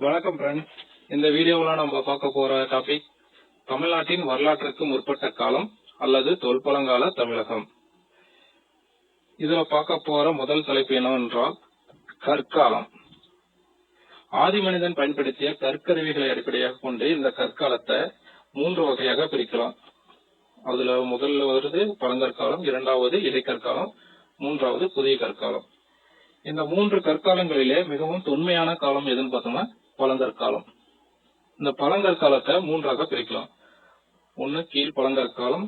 வணக்கம் ஃப்ரெண்ட்ஸ் இந்த வீடியோவில் நம்ம பார்க்க போற டாபிக் தமிழ்நாட்டின் வரலாற்றுக்கு முற்பட்ட காலம் அல்லது தொல்பழங்கால தமிழகம். இதுல பார்க்க போற முதல் தலைப்பு என்னவென்றால் கற்காலம். ஆதி மனிதன் பயன்படுத்திய கற்கருவிகளை அடிப்படையாக கொண்டு இந்த கற்காலத்தை மூன்று வகையாக பிரிக்கலாம். அதுல முதல்ல வருது பழங்கற்காலம் இரண்டாவது இடைக்கற்காலம் மூன்றாவது புதிய கற்காலம். இந்த மூன்று கற்காலங்களிலே மிகவும் தொன்மையான காலம் எதுன்னு பார்த்தோம்னா பழங்கற்காலம் இந்த பழங்கற்காலத்தை மூன்றாக பிரிக்கலாம். ஒண்ணு கீழ் பழங்கற்காலம்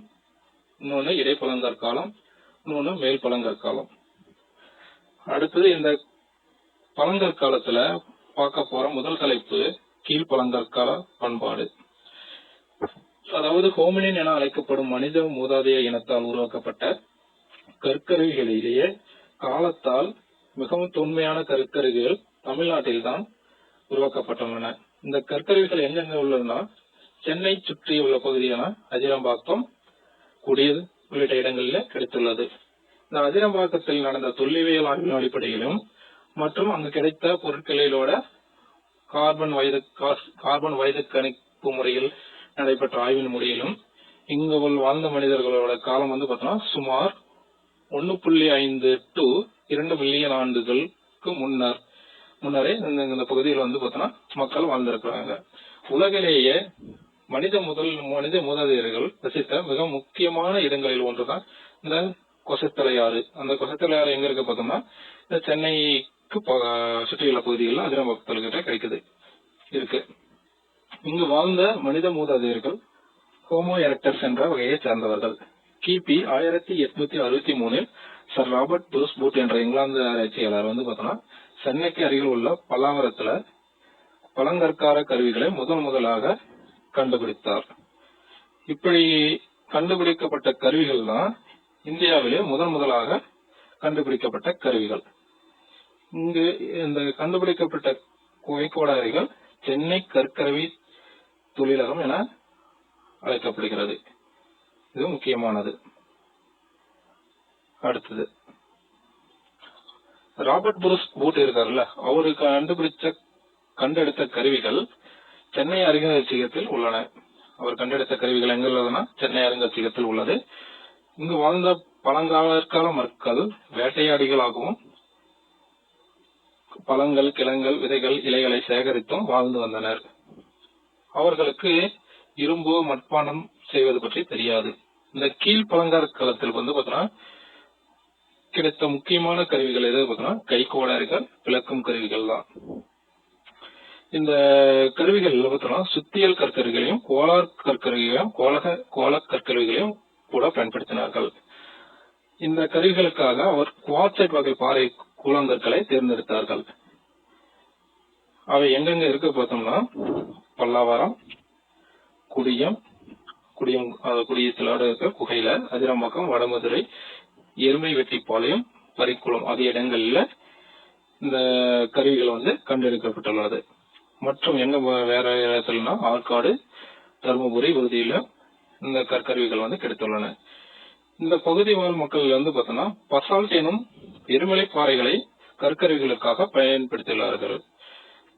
இன்னொன்னு இடைப்பழங்கற்காலம் இன்னொன்னு மேல் பழங்கற்காலம் அடுத்தது இந்த பழங்கற்காலத்துல பார்க்க போற முதல் தலைப்பு கீழ் பழங்கற்கால பண்பாடு. அதாவது ஹோமினின் என அழைக்கப்படும் மனித மூதாதைய இனத்தால் உருவாக்கப்பட்ட கற்கருவிகளிலேயே காலத்தால் மிகவும் தொன்மையான கற்கருவிகள் தமிழ்நாட்டில்தான் உருவாக்கப்பட்டுள்ளன. இந்த கற்கருவிகள் எங்கெங்க உள்ளதுன்னா சென்னை சுற்றியுள்ள பகுதியான அதிரம்பாக்கம் குடியல் உள்ளிட்ட இடங்களில் கிடைத்துள்ளது. இந்த அதிரம்பாக்கத்தில் நடந்த தொல்லியல் ஆய்வின் அடிப்படையிலும் மற்றும் அங்கு கிடைத்த பொருட்களிலோட கார்பன் வயது கார்பன் வயது கணிப்பு முறையில் நடைபெற்ற ஆய்வின் முறையிலும் இங்கு வாழ்ந்த மனிதர்களோட காலம் வந்து பார்த்தோம்னா சுமார் ஒன்னு புள்ளி ஐந்து டு இரண்டு மில்லியன் ஆண்டுகளுக்கு முன்னர். முன்னரே இந்த இந்த பகுதியில் வந்து பார்த்தோம்னா மக்கள் வாழ்ந்திருக்கிறாங்க. உலகிலேயே மனித முதல் மனித மூதாதையர்கள் வசித்த மிக முக்கியமான இடங்களில் ஒன்றுதான் இந்த கொசத்தலையாறு. அந்த கொசத்தலையாறு எங்க இருக்கு பார்த்தோம்னா இந்த சென்னைக்கு சுற்றியுள்ள பகுதிகளில் அதிரம்பக்தல் கிட்ட கிடைக்குது. இருக்கு. இங்கு வாழ்ந்த மனித மூதாதையர்கள் ஹோமோ எரக்டர்ஸ் என்ற வகையைச் சேர்ந்தவர்கள். கிபி ஆயிரத்தி எட்நூத்தி அறுபத்தி மூணில் சர் ராபர்ட் புருஸ் பூட் என்ற இங்கிலாந்து ஆராய்ச்சியாளர் வந்து பார்த்தோம்னா சென்னைக்கு அருகில் உள்ள பல்லாவரத்துல பழங்கற்கார கருவிகளை முதன் முதலாக கண்டுபிடித்தார். இப்படி கண்டுபிடிக்கப்பட்ட கருவிகள் தான் இந்தியாவிலே முதன் முதலாக கண்டுபிடிக்கப்பட்ட கருவிகள். இங்கு இந்த கண்டுபிடிக்கப்பட்ட குகைக்கோடாரிகள் சென்னை கற்கருவி தொழிலகம் என அழைக்கப்படுகிறது. இது முக்கியமானது. அடுத்தது. ராபர்ட் புருஸ் பூட் இருக்காருல்ல அவரு கண்டுபிடிச்ச கண்டெடுத்த கருவிகள் சென்னை அருங்காட்சியகத்தில் உள்ளன. அவர் கண்டெடுத்த கருவிகள் எங்க உள்ளதுன்னா சென்னை அருங்காட்சியகத்தில் உள்ளது. இங்கு வாழ்ந்த பழங்காலற்கால மக்கள் வேட்டையாடிகளாகவும் பழங்கள் கிழங்கள் விதைகள் இலைகளை சேகரித்தும் வாழ்ந்து வந்தனர். அவர்களுக்கு இரும்பு மட்பானம் செய்வது பற்றி தெரியாது. இந்த கீழ் பழங்காலத்தில் வந்து பாத்தீங்கன்னா கிடைத்த முக்கியமான கருவிகள் எது பார்த்தோம்னா கைக்கோடாரிகள் விளக்கும் கருவிகள் தான். இந்த கருவிகள் பார்த்தோம்னா சுத்தியல் கற்கருவிகளையும் கோளார் கற்கருவிகளையும் கோலக கோல கற்கருவிகளையும் கூட பயன்படுத்தினார்கள். இந்த கருவிகளுக்காக அவர் குவார்ட்சைட் வகை பாறை கூழாங்கற்களை தேர்ந்தெடுத்தார்கள். அவை எங்கெங்க இருக்கு பார்த்தோம்னா பல்லாவரம் குடியம் குடியம் அஹ், குடியத்திலோட இருக்க குகையில அதிரம்பாக்கம் வடமதுரை எருமை வெட்டிப்பாளையம் பரிக்குளம் ஆகிய இடங்களில் இந்த கருவிகள் வந்து கண்டெடுக்கப்பட்டுள்ளது. மற்றும் எங்க வேற இடத்துலனா ஆற்காடு தருமபுரி பகுதியில இந்த கற்கருவிகள் வந்து கிடைத்துள்ளன. இந்த பகுதி வாழ் மக்கள் வந்து பார்த்தோம்னா பசால்ட் எனும் எருமலை பாறைகளை கற்கருவிகளுக்காக பயன்படுத்தியுள்ளார்கள்.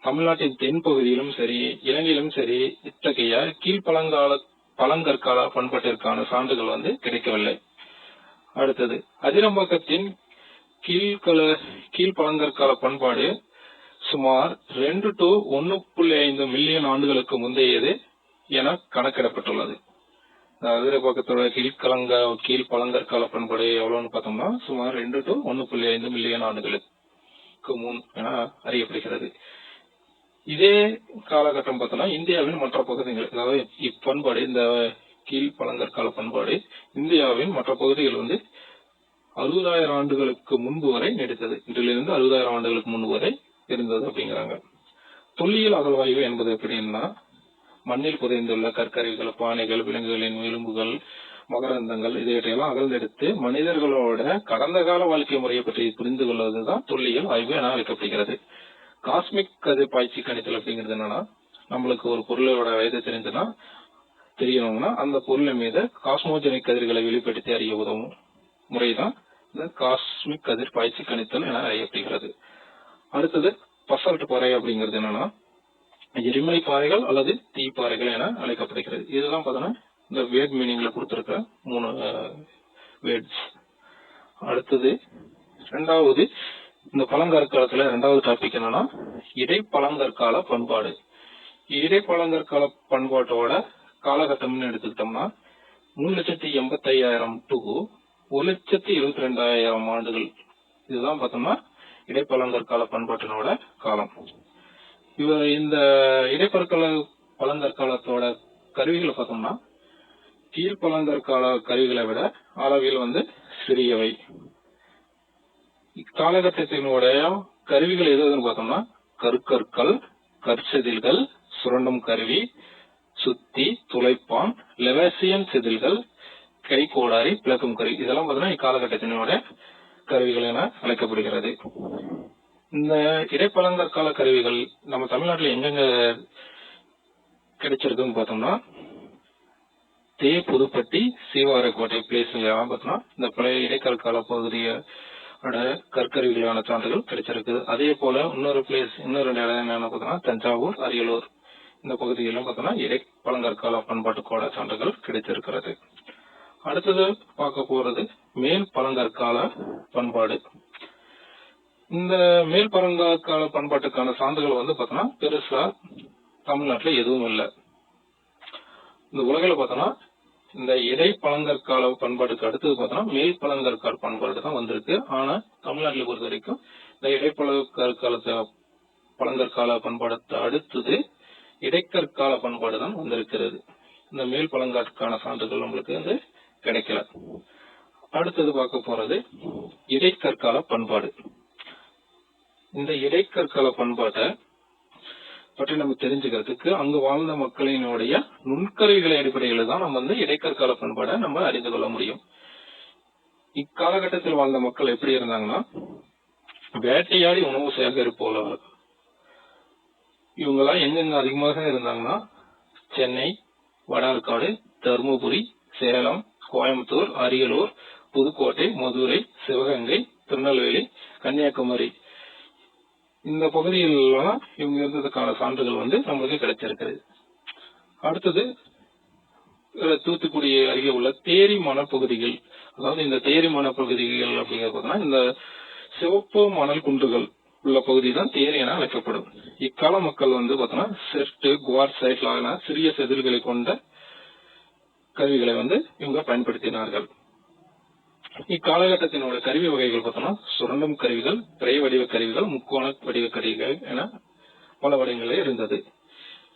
தமிழ்நாட்டின் தென் பகுதியிலும் சரி இலங்கையிலும் சரி இத்தகைய கீழ்பழங்கால பழங்கற்கால பண்பாட்டிற்கான சான்றுகள் வந்து கிடைக்கவில்லை. அடுத்தது. அதிரம்பாக்கத்தின் கீழ்கல கீழ்பழங்கற்கால பண்பாடு சுமார் ரெண்டு டு ஒன்னு புள்ளி ஐந்து மில்லியன் ஆண்டுகளுக்கு முந்தையது என கணக்கிடப்பட்டுள்ளது. இந்த அதிரம்பாக்கத்தோட கீழ்கலங்க கீழ் பழங்கற்கால பண்பாடு எவ்வளவுன்னு பார்த்தோம்னா சுமார் ரெண்டு டு ஒன்னு புள்ளி ஐந்து மில்லியன் ஆண்டுகளுக்கு முன் என அறியப்படுகிறது. இதே காலகட்டம் பார்த்தோம்னா இந்தியாவின் மற்ற பகுதிகள் அதாவது இப்பண்பாடு இந்த கீழ் பழங்கற்கால பண்பாடு இந்தியாவின் மற்ற பகுதிகள் வந்து அறுபதாயிரம் ஆண்டுகளுக்கு முன்பு வரை நீடித்தது. இன்றிலிருந்து அறுபதாயிரம் ஆண்டுகளுக்கு முன்பு வரை இருந்தது அப்படிங்கிறாங்க. தொல்லியல் அகழ்வாய்வு என்பது எப்படின்னா மண்ணில் புதைந்துள்ள கற்கரைகள் பானைகள் விலங்குகளின் எலும்புகள் மகரந்தங்கள் இதையெல்லாம் அகழ்ந்தெடுத்து மனிதர்களோட கடந்த கால வாழ்க்கை முறையை பற்றி புரிந்து கொள்வதுதான் தொல்லியல் ஆய்வு என அழைக்கப்படுகிறது. காஸ்மிக் கதிர் பாய்ச்சி கணித்தல் அப்படிங்கிறது என்னன்னா நம்மளுக்கு ஒரு பொருளோட வயது தெரிஞ்சுன்னா தெரியணும்னா அந்த பொருளை மீது காஸ்மோஜெனிக் கதிர்களை வெளிப்படுத்தி அறிய உதவும் முறைதான் இந்த காஸ்மிக் கதிர் பாய்ச்சி கணித்தல் என அறியப்படுகிறது. அடுத்தது பசால்ட் பாறை அப்படிங்கிறது என்னன்னா எரிமலை பாறைகள் அல்லது தீப்பாறைகள் என அழைக்கப்படுகிறது. இதுதான் பார்த்தோன்னா இந்த வேர்ட் மீனிங்ல கொடுத்துருக்க மூணு வேர்ட்ஸ் அடுத்தது ரெண்டாவது இந்த பழங்கற்காலத்துல ரெண்டாவது டாபிக் என்னன்னா இடைப்பழங்கற்கால பண்பாடு. இடைப்பழங்கற்கால பண்பாட்டோட காலகட்டம்னு எடுத்துக்கிட்டோம்னா மூணு லட்சத்தி எண்பத்தி ஐயாயிரம் டு ஒரு லட்சத்தி எழுபத்தி ரெண்டாயிரம் ஆண்டுகள். இதுதான் பார்த்தோம்னா இடைப்பழங்கற்கால பண்பாட்டினோட காலம். இவர் இந்த இடைப்பற்கால பழங்கற்காலத்தோட கருவிகளை பார்த்தோம்னா கீழ்பழங்கற்கால கருவிகளை விட அளவில் வந்து சிறியவை. இக்காலகட்டத்தினுடைய கருவிகள் எது எதுன்னு பார்த்தோம்னா கற்கற்கள் கற்செதில்கள் சுரண்டும் கருவி சுத்தி துளைப்பான் லெவசியன் செதில்கள் கை கோடாரி பிளக்கும் கருவி. இதெல்லாம் பார்த்தீங்கன்னா இக்காலகட்டத்தினுடைய கருவிகள் என அழைக்கப்படுகிறது. இந்த இடைப்பழங்கற்கால கருவிகள் நம்ம தமிழ்நாட்டில் எங்கெங்க கிடைச்சிருக்குன்னு பார்த்தோம்னா தே புதுப்பட்டி சீவாரக்கோட்டை பிளேஸ் பார்த்தோம்னா இந்த பழைய இடைக்கற்கால பகுதியோட கற்கருவிகளான சான்றுகள் கிடைச்சிருக்கு. அதே போல இன்னொரு பிளேஸ் இன்னொரு இடம் என்னன்னு பார்த்தோம்னா தஞ்சாவூர் அரியலூர். இந்த பகுதியெல்லாம் பார்த்தோம்னா இடைப்பழங்கற்கால பண்பாட்டுக்கோட சான்றுகள் கிடைத்திருக்கிறது. அடுத்தது பார்க்க போறது மேல் பழங்கற்கால பண்பாடு. இந்த மேல் பழங்கற்கால பண்பாட்டுக்கான சான்றுகள் வந்து பார்த்தோம்னா பெருசா தமிழ்நாட்டுல எதுவும் இல்லை. இந்த உலகில பார்த்தோம்னா இந்த இடை பழங்கற்கால பண்பாட்டுக்கு அடுத்தது பார்த்தோம்னா மேல் பழங்கற்கால பண்பாடு தான் வந்திருக்கு. ஆனா தமிழ்நாட்டில் பொறுத்த வரைக்கும் இந்த இடைப்பழங்கற்காலத்தை பழங்கற்கால பண்பாடத்தை அடுத்தது இடைக்கற்கால பண்பாடு தான் வந்திருக்கிறது. இந்த மேல் பழங்காட்டுக்கான சான்றுகள் நம்மளுக்கு வந்து கிடைக்கல. அடுத்தது பார்க்க போறது இடைக்கற்கால பண்பாடு. இந்த இடைக்கற்கால பண்பாட்டை பற்றி நம்ம தெரிஞ்சுக்கிறதுக்கு அங்கு வாழ்ந்த மக்களினுடைய நுண்கருவிகளை அடிப்படையில் தான் நம்ம வந்து இடைக்கற்கால பண்பாடை நம்ம அறிந்து கொள்ள முடியும். இக்காலகட்டத்தில் வாழ்ந்த மக்கள் எப்படி இருந்தாங்கன்னா வேட்டையாடி உணவு சேகரிப்போலவர். இவங்கெல்லாம் எங்கெங்க அதிகமாக இருந்தாங்கன்னா சென்னை வடார்காடு தருமபுரி சேலம் கோயம்புத்தூர் அரியலூர் புதுக்கோட்டை மதுரை சிவகங்கை திருநெல்வேலி கன்னியாகுமரி. இந்த பகுதிகளெல்லாம் இவங்க இருந்ததுக்கான சான்றுகள் வந்து நம்மளுக்கு கிடைச்சிருக்குது. அடுத்தது தூத்துக்குடி அருகே உள்ள தேரி மணப்பகுதிகள். அதாவது இந்த தேரி மணப்பகுதிகள் அப்படிங்கிறது பார்த்தீங்கன்னா இந்த சிவப்பு மணல் குன்றுகள் உள்ள பகுதி தான் தேரி என அழைக்கப்படும். இக்கால மக்கள் வந்து பார்த்தோன்னா செர்ட்டு குவார்சைட்லான சிறிய செதில்களை கொண்ட கருவிகளை வந்து இவங்க பயன்படுத்தினார்கள். இக்காலகட்டத்தினோட கருவி வகைகள் பார்த்தோம்னா சுரண்டும் கருவிகள் பிறை வடிவ கருவிகள் முக்கோண வடிவ கருவிகள் என பல வடிவங்களே இருந்தது.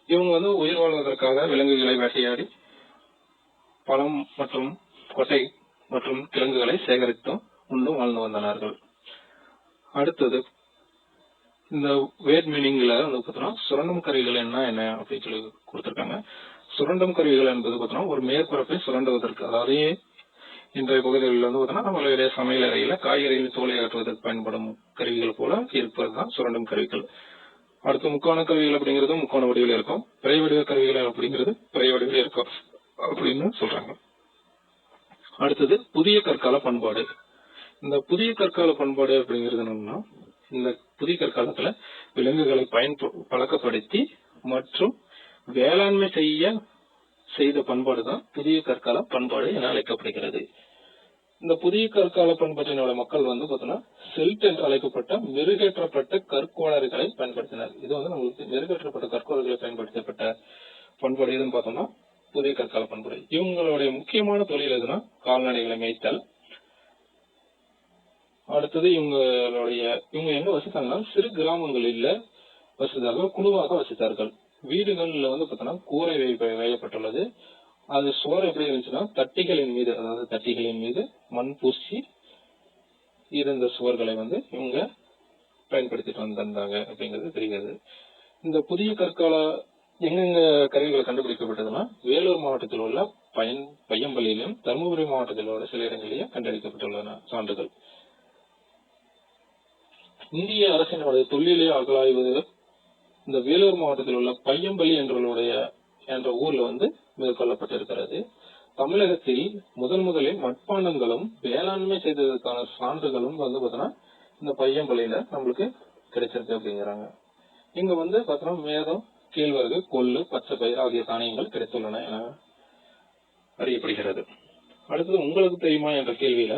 இவங்க வந்து உயிர் வாழ்வதற்காக விலங்குகளை வேட்டையாடி பழம் மற்றும் கொட்டை மற்றும் கிழங்குகளை சேகரித்தும் உண்டும் வாழ்ந்து வந்தனார்கள். அடுத்தது இந்த வேட் மீனிங்ல வந்து பார்த்தோம்னா சுரண்டும் கருவிகள் என்ன என்ன அப்படின்னு சொல்லி கொடுத்துருக்காங்க. சுரண்டும் கருவிகள் என்பது பார்த்தோம்னா ஒரு மேற்பரப்பை சுரண்டுவதற்கு. அதாவது இன்றைய பகுதிகளில் வந்து பார்த்தோம்னா நம்மளுடைய சமையல் அறையில காய்கறிகள் தோலை அகற்றுவதற்கு பயன்படும் கருவிகள் போல இருப்பதுதான் சுரண்டும் கருவிகள். அடுத்து முக்கோண கருவிகள் அப்படிங்கிறது முக்கோண வடிவில் இருக்கும். பிறை வடிவ கருவிகள் அப்படிங்கிறது பிறை வடிவில் இருக்கும் அப்படின்னு சொல்றாங்க. அடுத்தது புதிய கற்கால பண்பாடு. இந்த புதிய கற்கால பண்பாடு அப்படிங்கிறது என்னன்னா இந்த புதிய கற்காலத்துல விலங்குகளை பயன் பழக்கப்படுத்தி மற்றும் வேளாண்மை செய்ய செய்த பண்பாடு தான் புதிய கற்கால பண்பாடு என அழைக்கப்படுகிறது. இந்த புதிய கற்கால பண்பாட்டினோட மக்கள் வந்து பார்த்தோம்னா செல்ட் என்று அழைக்கப்பட்ட மெருகேற்றப்பட்ட கற்கோளர்களை பயன்படுத்தினர். இது வந்து நம்மளுக்கு மெருகேற்றப்பட்ட கற்கோளர்களை பயன்படுத்தப்பட்ட பண்பாடு எதுன்னு பார்த்தோம்னா புதிய கற்கால பண்பாடு. இவங்களுடைய முக்கியமான தொழில் எதுனா கால்நடைகளை மேய்த்தல் அடுத்தது இவங்களுடைய இவங்க எங்க வசித்தாங்கன்னா சிறு கிராமங்களில் வசித்தார்கள் குழுவாக வசித்தார்கள். வீடுகள்ல வந்து பார்த்தோம்னா கூரை வேயப்பட்டுள்ளது. அது சுவர் எப்படி இருந்துச்சுன்னா தட்டிகளின் மீது அதாவது தட்டிகளின் மீது மண் பூசி இருந்த சுவர்களை வந்து இவங்க பயன்படுத்திட்டு வந்திருந்தாங்க அப்படிங்கிறது தெரிகிறது. இந்த புதிய கற்கால எங்கெங்க கருவிகள் கண்டுபிடிக்கப்பட்டதுன்னா வேலூர் மாவட்டத்தில் உள்ள பயன் பையம்பள்ளியிலும் தருமபுரி மாவட்டத்தில் உள்ள சில இடங்களிலும் கண்டறிக்கப்பட்டுள்ளன சான்றுகள். இந்திய அரசினுடைய தொல்லியலை அகலாய்வு இந்த வேலூர் மாவட்டத்தில் உள்ள பையம்பள்ளி என்றவருடைய என்ற ஊர்ல வந்து மேற்கொள்ளப்பட்டிருக்கிறது. தமிழகத்தில் முதன் முதலில் மட்பாண்டங்களும் வேளாண்மை செய்ததற்கான சான்றுகளும் வந்து பார்த்தோன்னா இந்த பையம்பள்ளியில நம்மளுக்கு கிடைச்சிருக்கு அப்படிங்கிறாங்க. இங்க வந்து பார்த்தோன்னா மேதம் கேழ்வரகு கொள்ளு பச்சை பயிர் ஆகிய தானியங்கள் கிடைத்துள்ளன என அறியப்படுகிறது. அடுத்தது உங்களுக்கு தெரியுமா என்ற கேள்வியில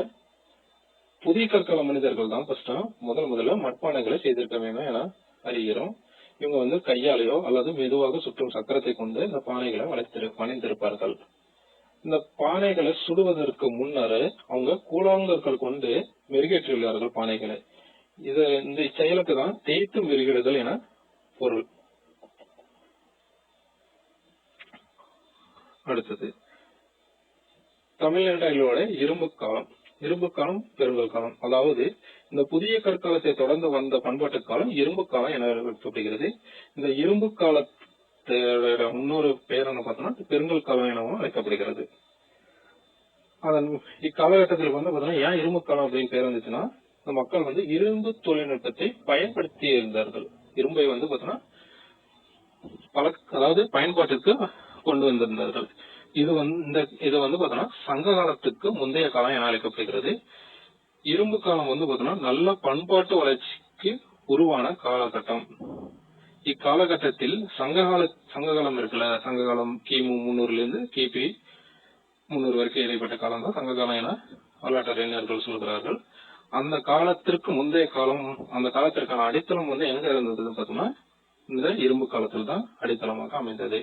புதிய கற்கால மனிதர்கள் தான் ஃபர்ஸ்ட் முதல் முதல்ல மட்பானைகளை செய்திருக்க வேண்டும் என அறிகிறோம். இவங்க வந்து கையாலேயோ அல்லது மெதுவாக சுற்றும் சக்கரத்தை கொண்டு இந்த பானைகளை வளைத்திரு வளைந்திருப்பார்கள். இந்த பானைகளை சுடுவதற்கு முன்னர் அவங்க கூழாங்கற்கள் கொண்டு மெருகேற்றியுள்ளார்கள் பானைகளை. இது இந்த செயலுக்கு தான் தேய்த்து மெருகிடுதல் என பொருள். அடுத்தது தமிழ்நாட்டிலோட இரும்பு காலம் இரும்பு காலம் பெருங்கல் காலம். அதாவது இந்த புதிய கற்காலத்தை தொடர்ந்து வந்த பண்பாட்டு காலம் இரும்பு காலம் என அழைக்கப்படுகிறது. இந்த இரும்பு காலத்தோட இன்னொரு பெயர் என்ன பார்த்தோம்னா பெருங்கல் காலம் எனவும் அழைக்கப்படுகிறது. அதன் இக்காலகட்டத்தில் வந்து பாத்தீங்கன்னா ஏன் இரும்பு காலம் அப்படின்னு பேர் வந்துச்சுன்னா இந்த மக்கள் வந்து இரும்பு தொழில்நுட்பத்தை பயன்படுத்தி இருந்தார்கள். இரும்பை வந்து பார்த்தோம்னா பல அதாவது பயன்பாட்டுக்கு கொண்டு வந்திருந்தார்கள். இது வந்து இந்த இது வந்து பார்த்தோம்னா சங்க காலத்துக்கு முந்தைய காலம் என அழைக்கப்படுகிறது. இரும்பு காலம் வந்து பார்த்தோம்னா நல்ல பண்பாட்டு வளர்ச்சிக்கு உருவான காலகட்டம். இக்காலகட்டத்தில் சங்ககால சங்ககாலம் இருக்குல்ல சங்ககாலம் கிமு முன்னூறுல இருந்து கிபி முன்னூறு வரைக்கும் இடைப்பட்ட காலம் தான் சங்ககாலம் என வரலாற்று அறிஞர்கள் சொல்கிறார்கள். அந்த காலத்திற்கு முந்தைய காலம் அந்த காலத்திற்கான அடித்தளம் வந்து எங்க இருந்ததுன்னு பார்த்தோம்னா இந்த இரும்பு காலத்தில் தான் அடித்தளமாக அமைந்தது.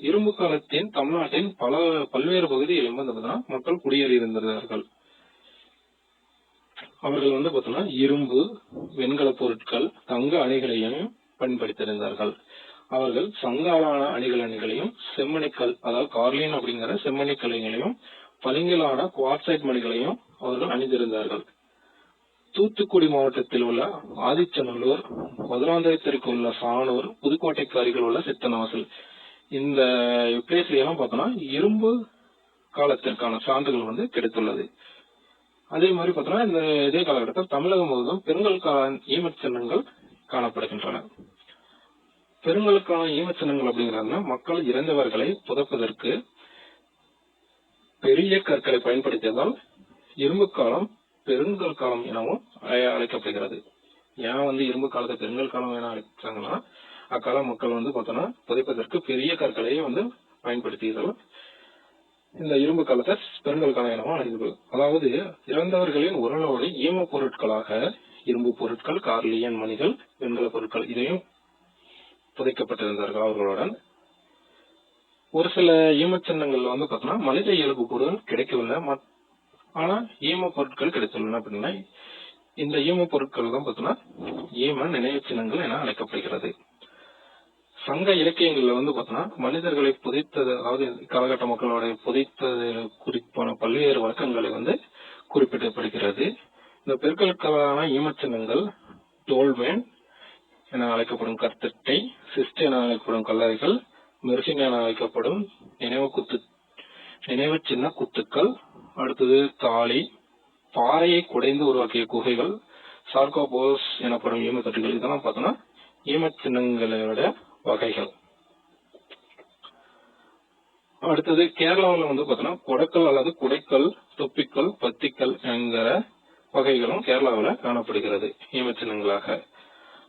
இரும்பு காலத்தின் தமிழ்நாட்டின் பல பல்வேறு பகுதிகளிலும் வந்து பார்த்தோம்னா மக்கள் குடியேறி இருந்திருந்தார்கள் அவர்கள் வந்து பார்த்தோம்னா இரும்பு வெண்கல பொருட்கள் தங்க அணிகளையும் பயன்படுத்தியிருந்தார்கள். அவர்கள் சங்காலான அணிகள் அணிகளையும் செம்மணிக்கல் அதாவது கார்லின் அப்படிங்கிற செம்மணிக்கலைகளையும் பளிங்கலான குவார்சைட் மணிகளையும் அவர்கள் அணிந்திருந்தார்கள். தூத்துக்குடி மாவட்டத்தில் உள்ள ஆதிச்சநல்லூர் மதுராந்தகத்திற்கு உள்ள சானூர் புதுக்கோட்டைக்கு அருகில் உள்ள சித்தனவாசல் இந்த பிளேஸ்ல எல்லாம் பார்த்தோம்னா இரும்பு காலத்திற்கான சான்றுகள் வந்து கிடைத்துள்ளது. அதே மாதிரி பார்த்தோம்னா இந்த இதே காலகட்டத்தில் தமிழகம் முழுவதும் பெருங்கல் ஈமச் சின்னங்கள் காணப்படுகின்றன. பெருங்கலுக்கான ஈமச் சின்னங்கள் அப்படிங்கிறாங்கன்னா மக்கள் இறந்தவர்களை புதைப்பதற்கு பெரிய கற்களை பயன்படுத்தியதால் இரும்பு காலம் பெருங்கல் காலம் எனவும் அழை- அழைக்கப்படுகிறது. ஏன் வந்து இரும்பு காலத்தை பெருங்கல் காலம் என அழைச்சாங்கன்னா அக்கால மக்கள் வந்து பார்த்தோம்னா புதைப்பதற்கு பெரிய கற்களையே வந்து பயன்படுத்தியதால் இந்த இரும்பு காலத்தை பெருங்கல் காலம் எனவும் அதாவது இறந்தவர்களின் உடலோடு ஈம பொருட்களாக இரும்பு பொருட்கள் கார்லியன் மணிகள் வெண்கல பொருட்கள் இதையும் புதைக்கப்பட்டிருந்தார்கள் அவர்களுடன். ஒரு சில ஈமச்சின்னங்கள்ல வந்து பார்த்தோம்னா மனித இயல்பு பொருள் கிடைக்கவில்லை. ஆனா ஈம பொருட்கள் கிடைத்துள்ளன அப்படின்னா இந்த ஈம பொருட்கள் தான் பார்த்தோம்னா ஈம நினைவு சின்னங்கள் என அழைக்கப்படுகிறது. சங்க இலக்கியங்கள்ல வந்து பார்த்தோம்னா மனிதர்களை புதைத்தது அதாவது காலகட்ட மக்களோட புதைத்தது குறிப்பான பல்வேறு வழக்கங்களை வந்து குறிப்பிடப்படுகிறது. இந்த பெருக்களுக்கான ஈமச்சின்னங்கள் டோல்மேன் என அழைக்கப்படும் கற்திட்டை சிஸ்ட் என அழைக்கப்படும் கல்லறைகள் மெர்சின் என அழைக்கப்படும் நினைவு குத்து நினைவு சின்ன குத்துக்கள் அடுத்தது தாலி பாறையை குடைந்து உருவாக்கிய குகைகள் சார்கோபோஸ் எனப்படும் ஈமத்தட்டுகள் இதெல்லாம் பார்த்தோம்னா ஈமச்சின்னங்களோட வகைகள். அடுத்தது கேரளாவில் வந்து பார்த்தோம்னா கொடக்கல் அல்லது குடைக்கல் தொப்பிக்கல் பத்திக்கல் என்கிற வகைகளும் கேரளாவில் காணப்படுகிறது ஈமச்சின்னங்களாக.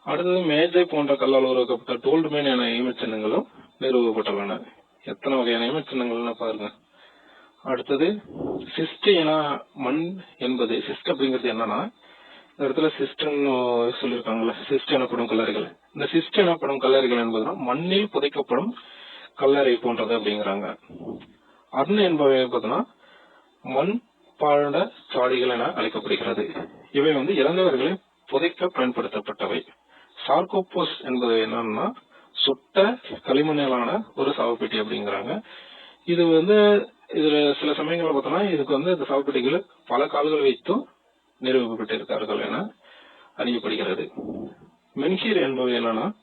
அடுத்தது மேஜை போன்ற கல்லால் உருவாக்கப்பட்ட டோல்டுமேன் என ஈமச்சின்னங்களும் நிறுவப்பட்டுள்ளன. எத்தனை வகையான ஈமச்சின்னங்கள்னு பாருங்க. அடுத்தது சிஸ்ட் என மண் என்பது சிஸ்ட் அப்படிங்கிறது என்னன்னா இந்த இடத்துல சிஸ்டன் சொல்லியிருக்காங்கல்ல சிஸ்ட் எனப்படும் கல்லறைகள். இந்த சிஸ்ட் எனப்படும் கல்லறைகள் என்பதுனா மண்ணில் புதைக்கப்படும் கல்லறை போன்றது அப்படிங்கிறாங்க. அர்ண் என்பவை பார்த்தோம்னா மண் பாழ சாடிகள் என அழைக்கப்படுகிறது. இவை வந்து இறந்தவர்களை புதைக்க பயன்படுத்தப்பட்டவை. சார்கோபோஸ் என்பது என்னன்னா சுட்ட களிமண்ணாலான ஒரு சாவுப்பெட்டி அப்படிங்கிறாங்க. இது வந்து இதுல சில சமயங்கள்ல பார்த்தோம்னா இதுக்கு வந்து இந்த சாவுப்பெட்டிகள் பல கால்கள் வைத்தும் நிறுவப்பட்டிருக்கார்கள் என அறியப்படுகிறது. மென்ஹீர் என்பவை என்னன்னா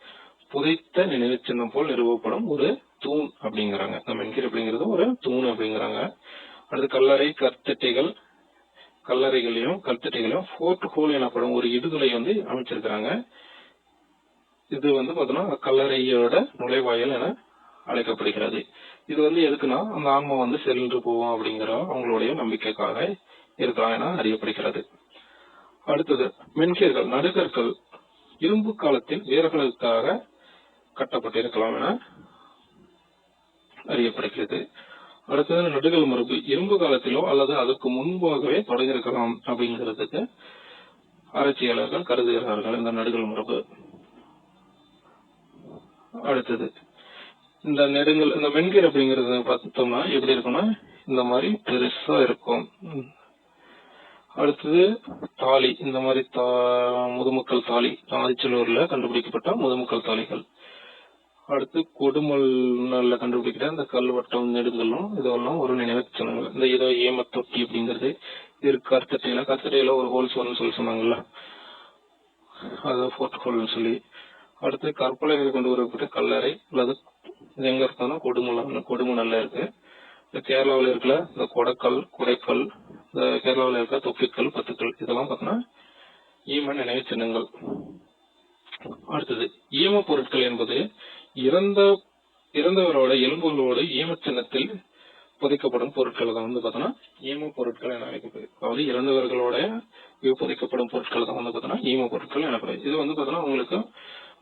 புதைத்த நினைவு சின்னம் போல் நிறுவப்படும் ஒரு தூண் அப்படிங்கிறாங்க. இந்த மென்ஹீர் அப்படிங்கிறது ஒரு தூண் அப்படிங்கிறாங்க. அடுத்து கல்லறை கற்திட்டைகள் கல்லறைகளையும் கற்திட்டைகளையும் ஃபோர்ட் ஹோல் எனப்படும் ஒரு இடுதலை வந்து அமைச்சிருக்கிறாங்க. இது வந்து பார்த்தோம்னா கல்லறையோட நுழைவாயில் என அழைக்கப்படுகிறது. இது வந்து எதுக்குன்னா அந்த ஆன்மா வந்து சென்று போவோம் அப்படிங்கிற அவங்களுடைய நம்பிக்கைக்காக இருக்கலாம் என அறியப்படுகிறது. அடுத்தது மென்கீர்கள் நடுகற்கள் இரும்பு காலத்தில் வீரர்களுக்காக கட்டப்பட்டிருக்கலாம் என அறியப்படுகிறது. அடுத்தது நடுகள் மரபு இரும்பு காலத்திலோ அல்லது அதற்கு முன்பாகவே தொடங்கியிருக்கலாம் அப்படிங்கிறதுக்கு ஆராய்ச்சியாளர்கள் கருதுகிறார்கள். இந்த நடுகள் மரபு. அடுத்தது இந்த நெடுங்கல் இந்த மென்கீர் அப்படிங்கறது பார்த்தோம்னா எப்படி இருக்கும்னா இந்த மாதிரி பெருசா இருக்கும். அடுத்தது தாலி. இந்த மாதிரி தா- முதுமக்கள் தாலி. ஆதிச்சலூர்ல கண்டுபிடிக்கப்பட்ட முதுமக்கள் தாலிகள். அடுத்து கொடுமல்ல கண்டுபிடிக்கிற இந்த கல்வட்டம் நெடுங்கல்லும் இதெல்லாம் ஒரு நினைவு சொன்னாங்க இந்த இதோ ஏமத்தொட்டி அப்படிங்கிறது இது கருத்தட்டையில கருத்தட்டையில ஒரு ஹோல்ஸ் வரும்னு சொல்லி சொன்னாங்கல்ல. அது ஃபோர்ட் ஹோல்னு சொல்லி. அடுத்து கற்பலகையில் கொண்டு வரப்பட்ட கல்லறை அல்லது இது எங்க கொடுமலம் கொடுமல கொடுமணல்ல இருக்கு. இந்த கேரளாவில் இருக்கல இந்த கொடைக்கல் குடைக்கல் இந்த கேரளாவில் இருக்க தொப்பிக்கல் பத்துக்கள் இதெல்லாம் பார்த்தோன்னா ஈம நினைவு சின்னங்கள். அடுத்தது ஈம பொருட்கள் என்பது இறந்த இறந்தவரோட எலும்புகளோடு ஈம சின்னத்தில் புதைக்கப்படும் பொருட்கள். தான் வந்து பார்த்தோன்னா ஈம பொருட்கள் என அழைக்கப்படுது. அதாவது இறந்தவர்களோட புதைக்கப்படும் பொருட்கள் தான் வந்து பார்த்தோன்னா ஈம பொருட்கள் எனப்படுது. இது வந்து பார்த்தோன்னா உங்களுக்கு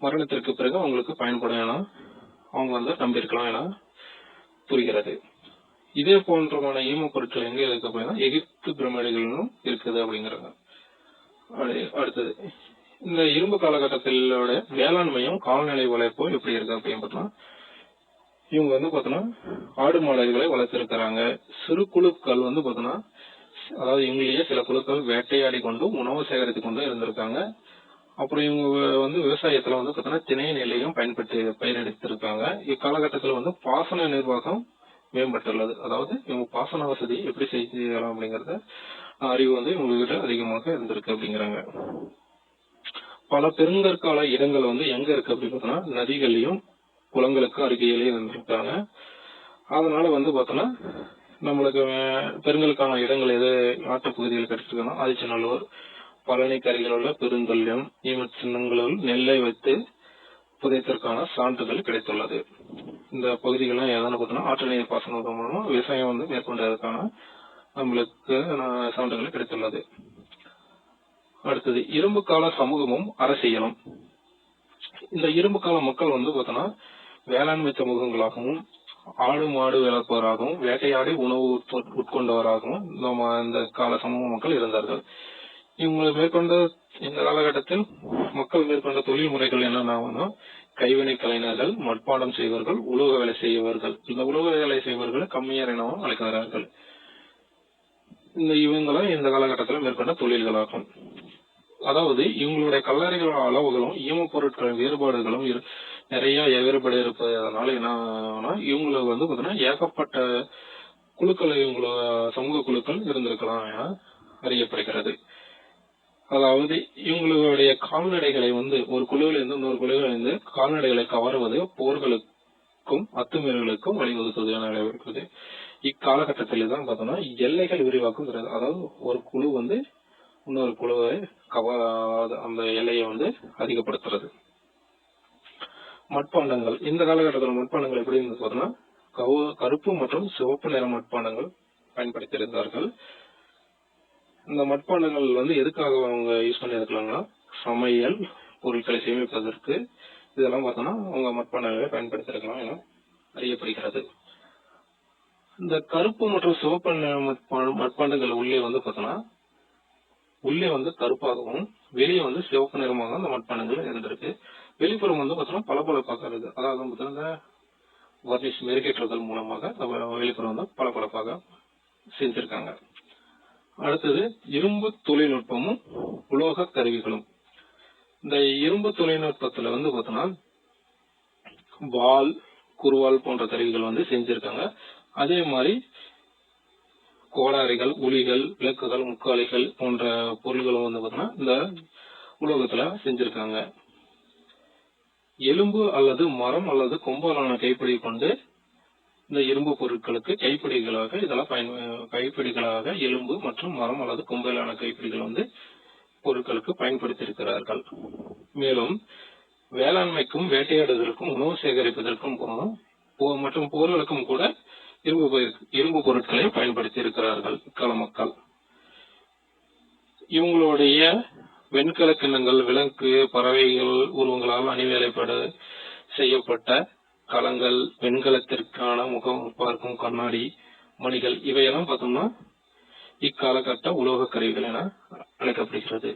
மரணத்திற்கு பிறகு அவங்களுக்கு பயன்படும் என அவங்க வந்து நம்பியிருக்கலாம் என புரிகிறது. இதே போன்றமான ஈம பொருட்கள் எங்க இருக்கு அப்படின்னா எகிப்து பிரமிடுகளிலும் இருக்குது அப்படிங்கிறாங்க. அடுத்தது இந்த இரும்பு காலகட்டத்திலோட வேளாண்மையும் கால்நிலை வளர்ப்பும் எப்படி இருக்கு அப்படின்னு பார்த்தோம்னா இவங்க வந்து பார்த்தோன்னா ஆடு மாடுகளை வளர்த்திருக்கிறாங்க. சிறு குழுக்கள் வந்து பார்த்தோன்னா அதாவது இவங்களையே சில குழுக்கள் வேட்டையாடி கொண்டு உணவு சேகரித்து கொண்டு இருந்திருக்காங்க. அப்புறம் இவங்க வந்து விவசாயத்துல வந்து பார்த்தோன்னா திணை நிலையும் பயன்படுத்தி பயிரெடுத்திருக்காங்க இக்காலகட்டத்தில் வந்து பாசன நிர்வாகம் மேம்பட்டுள்ளது. அதாவது இவங்க பாசன வசதி எப்படி செய்யலாம் அப்படிங்கறத அறிவு வந்து இவங்ககிட்ட அதிகமாக இருந்திருக்கு அப்படிங்கிறாங்க. பல பெருங்கற்கால இடங்கள் வந்து எங்க இருக்கு அப்படின்னு பார்த்தோம்னா நதிகள்லயும் குளங்களுக்கு அருகிலே இருந்திருக்காங்க அதனால வந்து பார்த்தோம்னா நம்மளுக்கு பெருங்கலுக்கான இடங்கள் எது நாட்டு பகுதியில் கிடைச்சிருக்குன்னா ஆதிச்சநல்லூர் பழனி கரையில் உள்ள பெருந்தல்யம் ஈமச் நெல்லை வைத்து புதைத்தற்கான சான்றுகள் கிடைத்துள்ளது. இந்த பகுதிகள்லாம் எதனா பார்த்தோம்னா ஆற்று நீர் பாசனம் மூலமா விவசாயம் வந்து மேற்கொண்டதற்கான நம்மளுக்கு சான்றுகள் கிடைத்துள்ளது. அடுத்தது இரும்பு கால சமூகமும் அரசியலும் இந்த இரும்பு கால மக்கள் வந்து பார்த்தோம்னா வேளாண்மை சமூகங்களாகவும் ஆடு மாடு வளர்ப்பவராகவும் வேட்டையாடி உணவு உட்கொண்டவராகவும் நம்ம இந்த கால சமூக மக்கள் இருந்தார்கள். இவங்க மேற்கொண்ட இந்த காலகட்டத்தில் மக்கள் மேற்கொண்ட தொழில் முறைகள் என்னென்னா கைவினை கலைஞர்கள் மட்பாடம் செய்வர்கள் உலோக வேலை செய்வர்கள் இந்த உலோக வேலை செய்வர்களை கம்மியார் எனவும் அழைக்கிறார்கள். இந்த இவங்களும் இந்த காலகட்டத்தில் மேற்கொண்ட தொழில்களாகும். அதாவது இவங்களுடைய கல்லறைகளோட அளவுகளும் ஈம பொருட்களின் வேறுபாடுகளும் இரு- நிறைய வேறுபாடு இருப்பதனால என்னன்னா இவங்களுக்கு வந்து பாத்தீங்கன்னா ஏகப்பட்ட குழுக்கள் இவங்களோட சமூக குழுக்கள் இருந்திருக்கலாம் என அறியப்படுகிறது. அதாவது இவங்களுடைய கால்நடைகளை வந்து ஒரு குழுவிலிருந்து இன்னொரு குழுவிலிருந்து கால்நடைகளை கவருவது போர்களுக்கும் அத்துமீறல்களுக்கும் வழிவகுத்தது என இருக்கிறது இக்காலகட்டத்தில் தான் பார்த்தோம்னா எல்லைகள் விரிவாக்குகிறது அதாவது ஒரு குழு வந்து இன்னொரு குழுவை கவ அந்த எல்லையை வந்து அதிகப்படுத்துறது. மட்பாண்டங்கள். இந்த காலகட்டத்தில் மட்பாண்டங்கள் எப்படி இருந்து பார்த்தோம்னா கவு- கருப்பு மற்றும் சிவப்பு நிற மட்பாண்டங்கள் பயன்படுத்தியிருந்தார்கள். இந்த மட்பாண்டங்கள் வந்து எதுக்காக அவங்க யூஸ் பண்ணியிருக்கலாம்னா சமையல் பொருட்களை சேமிப்பதற்கு. இதெல்லாம் பார்த்தோம்னா அவங்க மட்பாண்டங்களை பயன்படுத்தியிருக்கலாம் என அறியப்படுகிறது. இந்த கருப்பு மற்றும் சிவப்பு நிற மட்பா- மட்பாண்டங்கள் உள்ளே வந்து பார்த்தோம்னா உள்ளே வந்து கருப்பாகவும் வெளியே வந்து சிவப்பு நிறமாக அந்த மட்பாண்டங்கள் இருந்திருக்கு. வெளிப்புறம் வந்து பார்த்தோம்னா பளபளப்பாக இருக்கு அதாவது பார்த்தீங்கன்னா வர்ணிஷ் மெருகேற்றுதல் மூலமாக வெளிப்புறம் வந்து பளபளப்பாக செஞ்சிருக்காங்க. அடுத்தது இரும்பு தொழில்நுட்பமும் உலோக கருவிகளும். இந்த இரும்பு தொழில்நுட்பத்துல வந்து பார்த்தோம்னா வால் குருவால் போன்ற கருவிகள் வந்து செஞ்சிருக்காங்க. அதே மாதிரி கோடாரிகள் உளிகள் விளக்குகள் முக்காலிகள் போன்ற பொருள்களும் வந்து பார்த்தோம்னா இந்த உலோகத்துல செஞ்சிருக்காங்க. எலும்பு அல்லது மரம் அல்லது கொம்பாலான கைப்பிடி கொண்டு இந்த இரும்பு பொருட்களுக்கு கைப்பிடிகளாக இதெல்லாம் பயன் கைப்பிடிகளாக எலும்பு மற்றும் மரம் அல்லது கொம்பையிலான கைப்பிடிகள் வந்து பொருட்களுக்கு பயன்படுத்தியிருக்கிறார்கள். மேலும் வேளாண்மைக்கும் வேட்டையாடுதலுக்கும் உணவு சேகரிப்பதற்கும் மற்றும் போர்களுக்கும் கூட இரும்பு இரும்பு பொருட்களை பயன்படுத்தி இருக்கிறார்கள் இக்கால மக்கள். இவங்களுடைய வெண்கல கிண்ணங்கள் விலங்கு பறவைகள் உருவங்களால் அணிவேலைப்பட செய்யப்பட்ட கலங்கள் வெண்கலத்திற்கான முகம் பார்க்கும் கண்ணாடி மணிகள் இவையெல்லாம் பார்த்தோம்னா இக்காலகட்ட உலோக கருவிகள் என அழைக்கப்படுகிறது.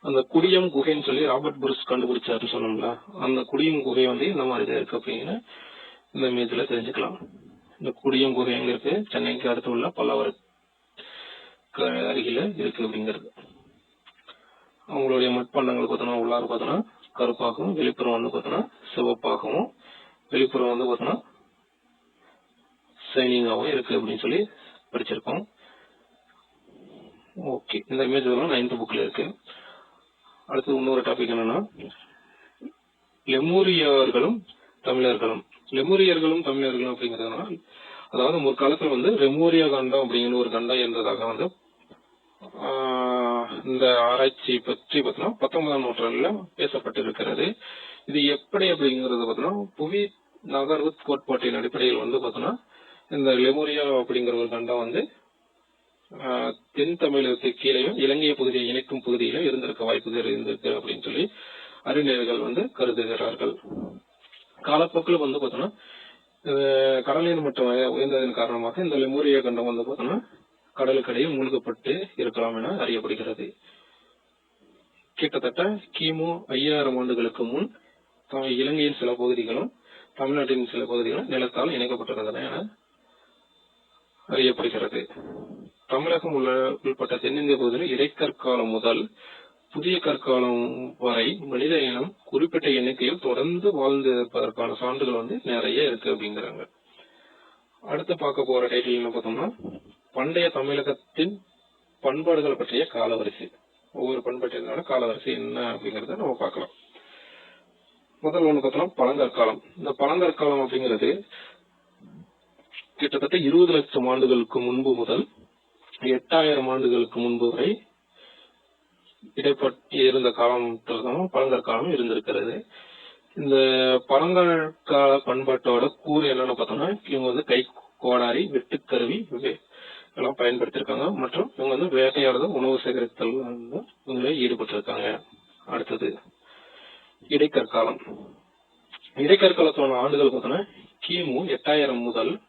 அந்த குடியம் குகைன்னு சொல்லி ராபர்ட் புருஸ் கண்டுபிடிச்சாருன்னு சொன்னோம்ல அந்த குடியம் குகை வந்து இந்த மாதிரி தான் இருக்கு அப்படின்னு இந்த இமேஜ்ல தெரிஞ்சுக்கலாம். இந்த குடியம் குகை எங்க இருக்கு? சென்னைக்கு அடுத்து உள்ள பல்லவர் அருகில இருக்கு அப்படிங்கிறது. அவங்களுடைய மட்பாண்டங்கள் பார்த்தோம்னா உள்ளார பார்த்தோம்னா கருப்பாகவும் வெளிப்புறம் வந்து பார்த்தோம்னா சிவப்பாகவும் வெளிப்புறம் வந்து பார்த்தோம்னா ஷைனிங்காகவும் இருக்கு அப்படின்னு சொல்லி படிச்சிருக்கோம். ஓகே இந்த இமேஜ் வரும் நைன்த் புக்ல இருக்கு. அடுத்து இன்னொரு டாபிக் என்னன்னா லெமூரியர்களும் தமிழர்களும். லெமூரியர்களும் தமிழர்களும் அப்படிங்கிறதுனால அதாவது முற்காலத்தில் வந்து ரெமூரியா கண்டம் அப்படிங்கிற ஒரு கண்டம் இருந்ததாக வந்து ஆஹ், இந்த ஆராய்ச்சி பற்றி பார்த்தோம்னா பத்தொன்பதாம் நூற்றாண்டுல பேசப்பட்டிருக்கிறது. இது எப்படி அப்படிங்கறது பார்த்தோம்னா புவி நகர்வு கோட்பாட்டின் அடிப்படையில் வந்து பார்த்தோம்னா இந்த லெமோரியா அப்படிங்கிற ஒரு கண்டம் வந்து தென் தமிழகத்துக்கு கீழேயும் இலங்கைய பகுதியை இணைக்கும் பகுதியிலும் இருந்திருக்க வாய்ப்புகள் இருந்திருக்கு அப்படின்னு சொல்லி அறிஞர்கள் வந்து கருதுகிறார்கள். காலப்போக்கில் வந்து பார்த்தோம்னா கடலின் மட்டும் உயர்ந்ததன் காரணமாக இந்த லெமோரியா கண்டம் வந்து பார்த்தோம்னா கடலுக்கடியில் மூழ்கப்பட்டு இருக்கலாம் என அறியப்படுகிறது. கிட்டத்தட்ட கிமு ஐயாயிரம் ஆண்டுகளுக்கு முன் இலங்கையின் சில பகுதிகளும் தமிழ்நாட்டின் சில பகுதிகளும் நிலத்தால் இணைக்கப்பட்டிருந்தன என அறியப்படுகிறது. தமிழகம் உள்ள உள்பட்ட தென்னிந்திய பகுதியில் இடைக்கற்காலம் முதல் புதிய கற்காலம் வரை மனித இனம் குறிப்பிட்ட எண்ணிக்கையில் தொடர்ந்து வாழ்ந்து இருப்பதற்கான சான்றுகள் வந்து நிறைய இருக்கு அப்படிங்கிறாங்க. அடுத்து பார்க்க போற டைட்டில் என்ன பார்த்தோம்னா பண்டைய தமிழகத்தின் பண்பாடுகள் பற்றிய காலவரிசை. ஒவ்வொரு பண்பாட்டினோட காலவரிசை என்ன அப்படிங்கறத நம்ம பார்க்கலாம். முதல் ஒண்ணு பார்த்தோம்னா பழங்கற்காலம். இந்த பழங்கற்காலம் அப்படிங்கிறது கிட்டத்தட்ட இருபது லட்சம் ஆண்டுகளுக்கு முன்பு முதல் எட்டாயிரம் ஆண்டுகளுக்கு முன்பு வரை இடைப்பட்டு இருந்த காலத்தில்தான் பழங்கற்காலம் இருந்திருக்கிறது. இந்த பழங்கற்கால பண்பாட்டோட கூறு என்னன்னு பார்த்தோம்னா இவங்க வந்து கை கோடாரி வெட்டுக்கருவி எல்லாம் பயன்படுத்தியிருக்காங்க மற்றும் இவங்க வந்து வேட்டையாடுதல் உணவு சேகரித்தல் வந்து இவங்களே ஈடுபட்டிருக்காங்க. அடுத்தது இடைக்கற்காலம். இடைக்கற்காலத்தோட ஆண்டுகள் பார்த்தோன்னா கிமு எட்டாயிரம் முதல்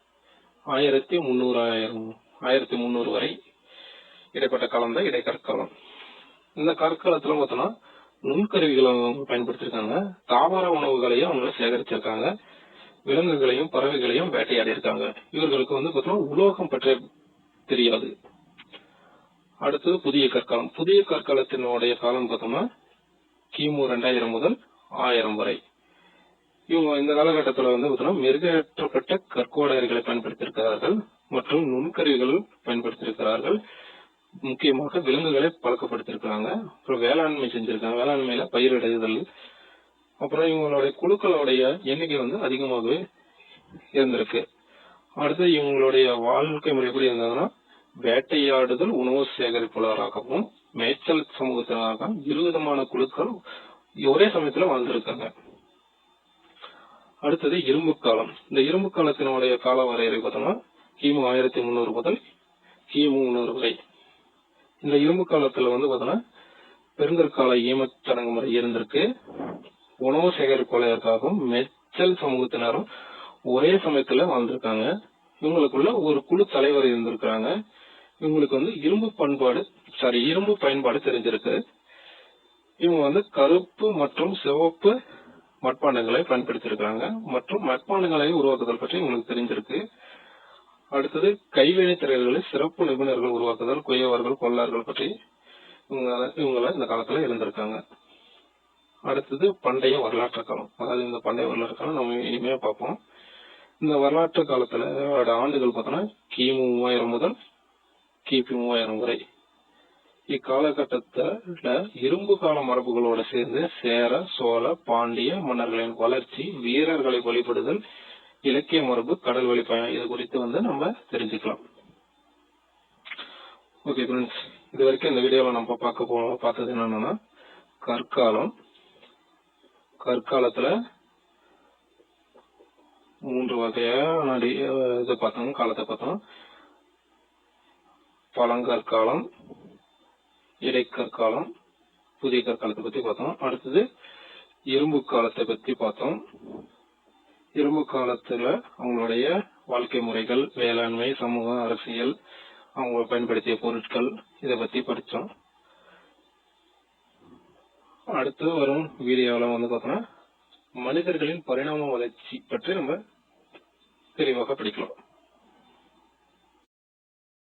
ஆயிரத்தி முன்னூறாயிரம் ஆயிரத்தி முன்னூறு வரை இடைப்பட்ட காலம் தான் இடைக்கற்காலம். இந்த கற்காலத்துல பார்த்தோம்னா நுண்கருவிகளை அவங்க பயன்படுத்தியிருக்காங்க தாவர உணவுகளையும் அவங்க சேகரிச்சிருக்காங்க. விலங்குகளையும் பறவைகளையும் வேட்டையாடி இருக்காங்க இவர்களுக்கு வந்து பார்த்தோம்னா உலோகம் பற்றிய தெரியாது. அடுத்தது புதிய கற்காலம். புதிய கற்காலத்தினுடைய காலம் பார்த்தோம்னா கிமு ரெண்டாயிரம் முதல் ஆயிரம் வரை. இவங்க இந்த காலகட்டத்தில் வந்து பார்த்தோம்னா மெருகேற்றப்பட்ட கற்கோடாரிகளை பயன்படுத்தியிருக்கிறார்கள் மற்றும் நுண்கருவிகள் பயன்படுத்தியிருக்கிறார்கள். முக்கியமாக விலங்குகளை பழக்கப்படுத்தியிருக்கிறாங்க. அப்புறம் வேளாண்மை செஞ்சிருக்காங்க. வேளாண்மையில பயிரிடுதல். அப்புறம் இவங்களுடைய குழுக்களுடைய எண்ணிக்கை வந்து அதிகமாகவே இருந்திருக்கு. அடுத்து இவங்களுடைய வாழ்க்கை முறை எப்படி இருந்ததுன்னா வேட்டையாடுதல் உணவு சேகரிப்பாளராகவும் மேய்ச்சல் சமூகத்தினராக இருவிதமான குழுக்கள் ஒரே சமயத்துல வாழ்ந்திருக்காங்க. அடுத்தது இரும்பு காலம். இந்த இரும்பு காலத்தினுடைய கால வரையறை பார்த்தோம்னா கிமு ஆயிரத்தி முன்னூறு முதல் கிமு முந்நூறு வரை. இந்த இரும்பு காலத்துல வந்து பார்த்தோம்னா பெருங்கற்கால ஈமச்சடங்கு முறை இருந்திருக்கு. உணவு சேகரிப்பாளருக்காகவும் மேய்ச்சல் சமூகத்தினரும் ஒரே சமயத்துல வாழ்ந்திருக்காங்க. இவங்களுக்குள்ள ஒரு குழு தலைவர் இருந்திருக்கிறாங்க. இவங்களுக்கு வந்து இரும்பு பண்பாடு சாரி இரும்பு பயன்பாடு தெரிஞ்சிருக்கு. இவங்க வந்து கருப்பு மற்றும் சிவப்பு மட்பாண்டங்களை பயன்படுத்தியிருக்காங்க மற்றும் மட்பாண்டங்களை உருவாக்குதல் பற்றி இவங்களுக்கு தெரிஞ்சிருக்கு. அடுத்தது கைவினைத் திறல்களில் சிறப்பு நிபுணர்கள் உருவாக்குதல் குயவர்கள் கொள்ளார்கள் பற்றி இவங்க இவங்க இந்த காலத்துல இருந்திருக்காங்க. அடுத்தது பண்டைய வரலாற்று காலம். அதாவது இந்த பண்டைய வரலாற்று காலம் நம்ம இனிமே பார்ப்போம். இந்த வரலாற்று காலத்துல அதோட ஆண்டுகள் பார்த்தோம்னா கிமு மூவாயிரம் முதல் கிபி மூவாயிரம் வரை. இக்காலகட்டத்தில் இரும்பு கால மரபுகளோட சேர்ந்து சேர சோழ பாண்டிய மன்னர்களின் வளர்ச்சி வீரர்களை வழிபடுதல் இலக்கிய மரபு கடல் வழி பயணம் இது குறித்து வந்து நம்ம தெரிஞ்சுக்கலாம். ஓகே ஃப்ரெண்ட்ஸ் இது வரைக்கும் இந்த வீடியோல நம்ம பார்க்க போ பார்த்தது என்னன்னா கற்காலம். கற்காலத்துல மூன்று வகையான இது பார்த்தோம் காலத்தை பார்த்தோம். பழங்கற்காலம் இடைக்கற்காலம் புதிய கற்காலத்தை பத்தி பார்த்தோம். அடுத்தது இரும்பு காலத்தை பத்தி பார்த்தோம். இரும்பு காலத்துல அவங்களுடைய வாழ்க்கை முறைகள் வேளாண்மை சமூக அரசியல் அவங்க பயன்படுத்திய பொருட்கள் இதை பத்தி படித்தோம். அடுத்து வரும் வீடியோவில் வந்து பார்த்தோம்னா மனிதர்களின் பரிணாம வளர்ச்சி பற்றி நம்ம they work up a